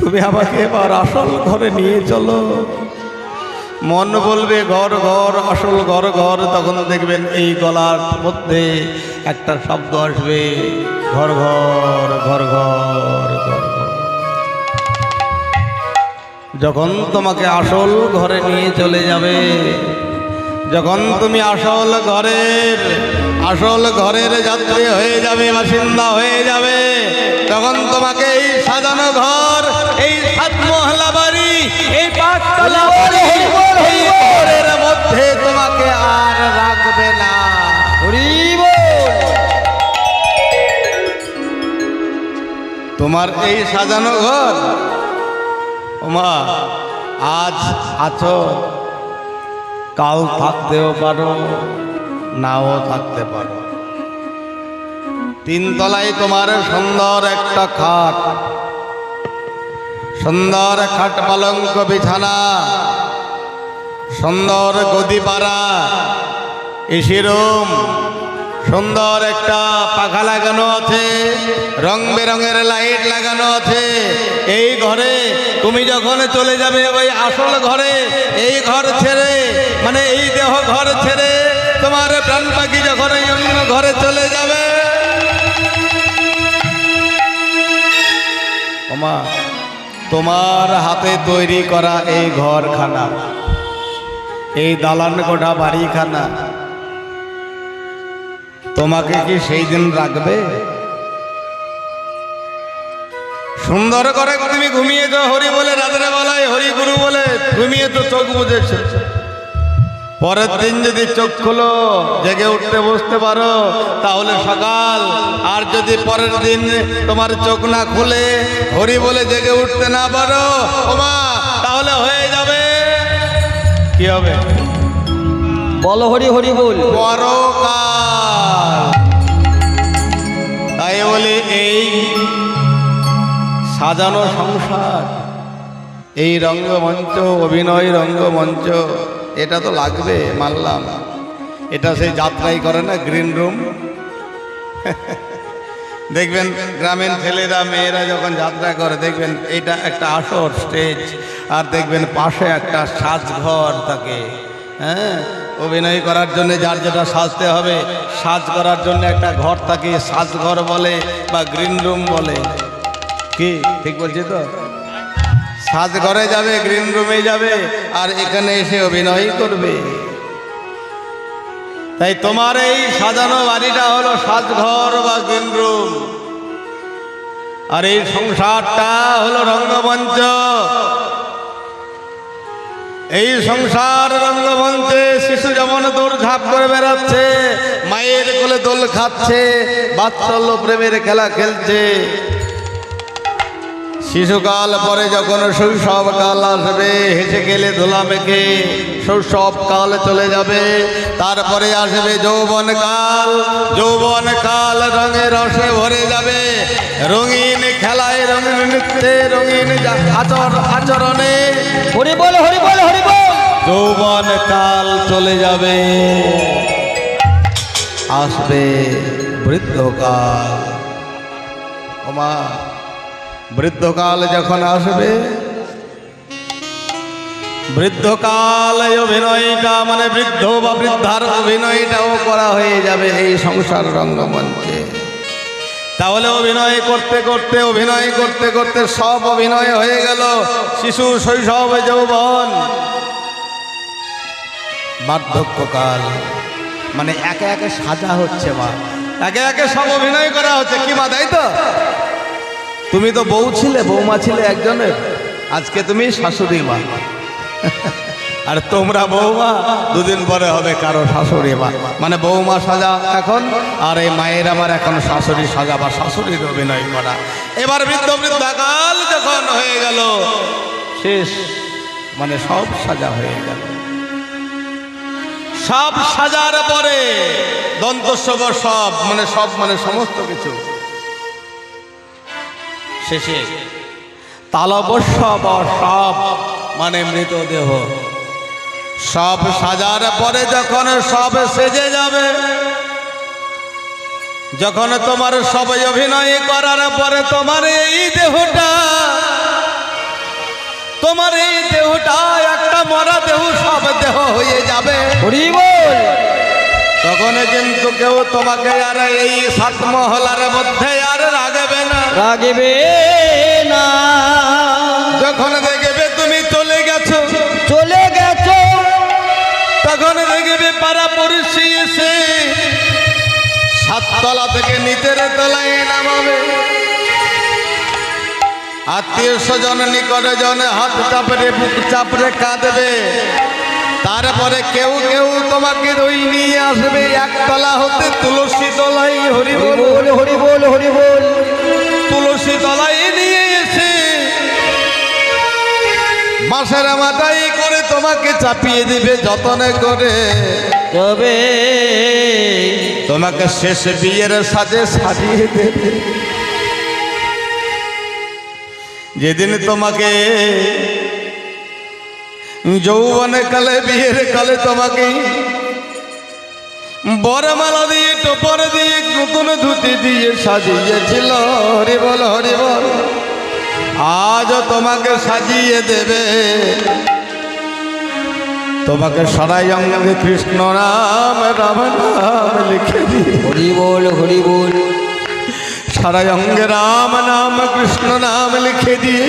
তুমি আমাকে এবার আসল ঘরে নিয়ে চলো। মন বলবে, ঘর ঘর, আসল ঘর ঘর। তখন দেখবেন এই গলার মধ্যে একটা শব্দ আসবে। ঘর ঘর ঘর ঘর ঘর যখন তোমাকে আসল ঘরে নিয়ে চলে যাবে, যখন তুমি আসল ঘরের আসল ঘরের যাত্রী হয়ে যাবে, বাসিন্দা হয়ে যাবে, তখন তোমাকে এই সাজানো ঘর এই সাত মহলা বাড়ি এই পাঁচতলা বাড়ি এই ঘরের মধ্যে তোমাকে আর রাখবে না। তোমার এই সাজানো ঘর ওমা আজ আছো। কাল থাকতেও পারো নাও থাকতে পারো। তিনতলায় তোমার সুন্দর একটা খাট সুন্দর খাট পালঙ্ক বিছানা, সুন্দর গদি পাড়া এসি রুম, সুন্দর একটা পাখা লাগানো আছে, রং বেরঙের লাইট লাগানো আছে। এই ঘরে তুমি যখন চলে যাবে ওই আসল ঘরে, এই ঘর ছেড়ে মানে এই দেহ ঘর ছেড়ে তোমার প্রাণ পাখি যখন এই অন্য ঘরে চলে যাবে। তোমার হাতে তৈরি করা এই ঘরখানা, এই দালান কোঠা বাড়িখানা, তোমাকে কি সেই দিন রাখবে? সুন্দর করে তুমি ঘুমিয়েছ হরি বলে রাত্রে বেলায় হরি গুরু বলে, ঘুমিয়ে তো চোখ বুঝেছ পরের দিন যদি চোখ খুলো জেগে উঠতে বসতে পারো তাহলে সকাল। আর যদি পরের দিন তোমার চোখ না খুলে হরি বলে জেগে উঠতে না পারো ওমা তাহলে হয়ে যাবে। কি হবে? বলো হরি হরি বল। পরকাল। তাই বলে এই সাজানো সংসার এই রঙ্গমঞ্চ অভিনয় রঙ্গমঞ্চ এটা তো লাগবে, মানলাম। এটা সেই যাত্রাই করে না গ্রিন রুম দেখবেন গ্রামীণ ছেলেরা, মেয়েরা যখন যাত্রা করে, দেখবেন এটা একটা আসর স্টেজ আর দেখবেন পাশে একটা সাজঘর থাকে। হ্যাঁ? অভিনয় করার জন্য যার যেটা সাজতে হবে, সাজ করার জন্য একটা ঘর থাকে, সাজঘর বলে বা গ্রিন রুম বলে। কি? ঠিক বলছি তো? সাজ ঘরে যাবে গ্রিন রুমে যাবে, আর এখানে এসে অভিনয় করবে। তাই তোমার এই সাজানো বাড়িটা হলো সাজঘর বা গ্রিন রুম আর এই সংসারটা হলো রঙ্গমঞ্চ। এই সংসার রঙ্গমঞ্চে শিশু যেমন দৌড়ঝাঁপ করে বেড়াচ্ছে, মায়ের কোলে দোল খাচ্ছে, বাৎসল্য প্রেমের খেলা খেলছে। শিশুকাল পরে যখন শৈশবকাল আসবে হেসে গেলে ধুলা মেখে শৈশবকাল চলে যাবে। তারপরে আসবে যৌবনকাল যৌবনকাল রঙে রসে ভরে যাবে। রঙিন খেলায় রঙিন নৃত্যে রঙিন আচর আচরণে। হরি বল হরি বল হরি বল। যৌবনকাল চলে যাবে। আসবে বৃদ্ধকাল। ওমা। বৃদ্ধকাল যখন আসবে, বৃদ্ধকাল এই অভিনয়টা মানে বৃদ্ধ বা বৃদ্ধার অভিনয়টাও করা হয়ে যাবে এই সংসার রঙ্গমঞ্চে। তাহলে অভিনয় করতে করতে, অভিনয় করতে করতে সব অভিনয় হয়ে গেল। শিশু, শৈশব, যৌবন। বার্ধক্যকাল মানে একে একে সাজা হচ্ছে মা। একে একে সব অভিনয় করা হচ্ছে। কি মা, তাই তো? তুমি তো বউ ছিলে, বৌমা ছিলে একজনের। আজকে তুমি শাশুড়ি মা। আর তোমরা বৌমা, দুদিন পরে হবে কারও শাশুড়ি মা। মানে বৌমা সাজা এখন, আর এই মায়ের আমার এখন শাশুড়ি সাজা বা শাশুড়ির অভিনয় করা। এবার বৃদ্ধ বৃদ্ধাকাল যখন হয়ে গেল, শেষ মানে সব সাজা হয়ে গেল। সব সাজার পরে দন্তস্বর সব মানে সব মানে সমস্ত কিছু। শেষে তালবস্য বা সব মানে মৃতদেহ। সব সাজার পরে যখন সব সেজে যাবে যখন তোমার সবাই অভিনয় করার পরে তোমার এই দেহটা তোমার এই দেহটা একটা মরা দেহ সব দেহ হয়ে যাবে। তখন কিন্তু কেউ তোমাকে আর এই সাত মহলার মধ্যে রাগবে না। যখন দেখবে তুমি চলে গেছো চলে গেছো। তখন দেখবে পাড়া পড়শি এসে সাততলা থেকে নিচের তলায় নামাবে। আত্মীয় স্বজন নিকট জনে হাত চাপড়ে বুক চাপড়ে কাঁদবে। তারপরে কেউ কেউ তোমাকে দই নিয়ে আসবে। একতলা হতে তুলসী তলায় হরি বল হরি বল হরি বল তুলসী তলায় নিয়ে এসে। বাঁশের মাথায় করে তোমাকে চাপিয়ে দিবে যতনে করে। তবে তোমাকে শেষ বিয়ের সাজে সাজিয়ে দেবে। যেদিন তোমাকে যৌবনে কালে বিয়ের কালে তোমাকে বরমালা দিয়ে টোপর দিয়ে নতুন ধুতি দিয়ে সাজিয়েছিল। হরি বল হরি বল। আজও তোমাকে সাজিয়ে দেবে। তোমাকে সারাই অঙ্গে কৃষ্ণ নাম রাম নাম লিখে দিয়ে হরি বল হরি বল। সারাই অঙ্গে রাম নাম কৃষ্ণ নাম লিখে দিয়ে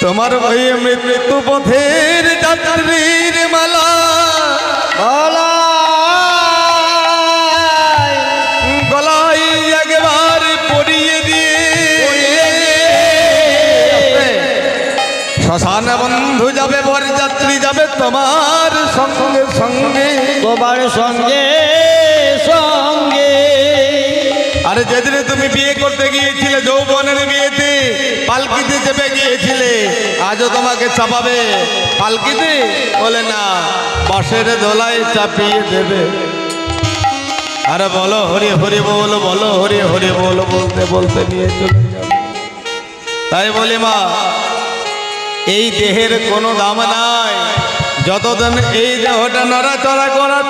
তোমার ওই মৃত্যু পথের যাত্রীর মালা গলায় একবার পরিয়ে দিয়ে। শ্মশান বন্ধু যাবে, বরযাত্রী যাবে তোমার সঙ্গে সঙ্গে। তোমার সঙ্গে সঙ্গে আরে যেদিনে তুমি বিয়ে করতে গিয়েছিলে, যৌবনের বিয়েতে পালকিতে চেপে গিয়েছিলে, আজও তোমাকে চাপাবে। পালকিতে? বলে না বাসের দোলায় চাপিয়ে দেবে। আরে বলো, হরি হরি বল, বলো, হরি হরি বল, বলতে বলতে নিয়ে চলে যাবে। তাই বলি মা, এই দেহের কোনো দাম নাই। যতদিন এই দেহটা নড়াচড়া করা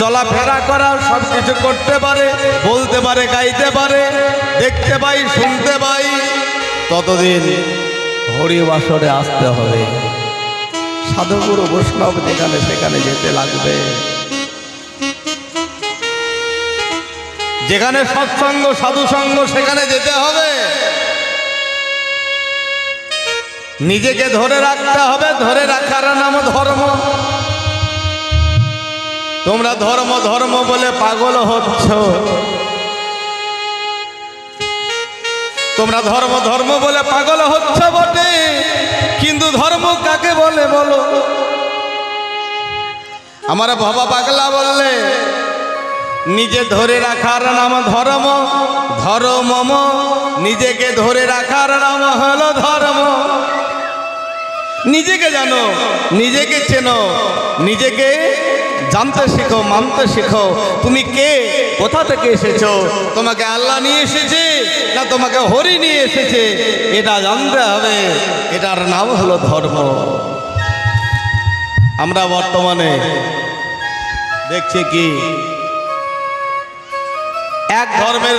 চলাফেরা করা সব কিছু করতে পারে, বলতে পারে, গাইতে পারে, দেখতে পাই, শুনতে পাই। ততদিন হরিবাসরে আসতে হবে। সাধুগুরু বৈষ্ণব যেখানে সেখানে যেতে লাগবে। যেখানে সৎসঙ্গ, সাধুসঙ্গ, সেখানে যেতে হবে। নিজেকে ধরে রাখতে হবে, ধরে রাখার নাম ধর্ম। তোমরা ধর্ম ধর্ম বলে পাগল হচ্ছ। তোমরা ধর্ম ধর্ম বলে পাগল হচ্ছ বটে। কিন্তু ধর্ম কাকে বলে বলো? আমার বাবা পাগলা বললে, নিজে ধরে রাখার নাম ধর্ম ধর্মম নিজেকে ধরে রাখার নাম হলো ধর্ম। নিজেকে জানো, নিজেকে চেনো, নিজেকে জানতে শেখো, মানতে শেখো। তুমি কে? কোথা থেকে এসেছ? তোমাকে আল্লাহ নিয়ে এসেছে না তোমাকে হরি নিয়ে এসেছে? এটা জানতে হবে। এটার নাম হলো ধর্ম। আমরা বর্তমানে দেখছি কি? এক ধর্মের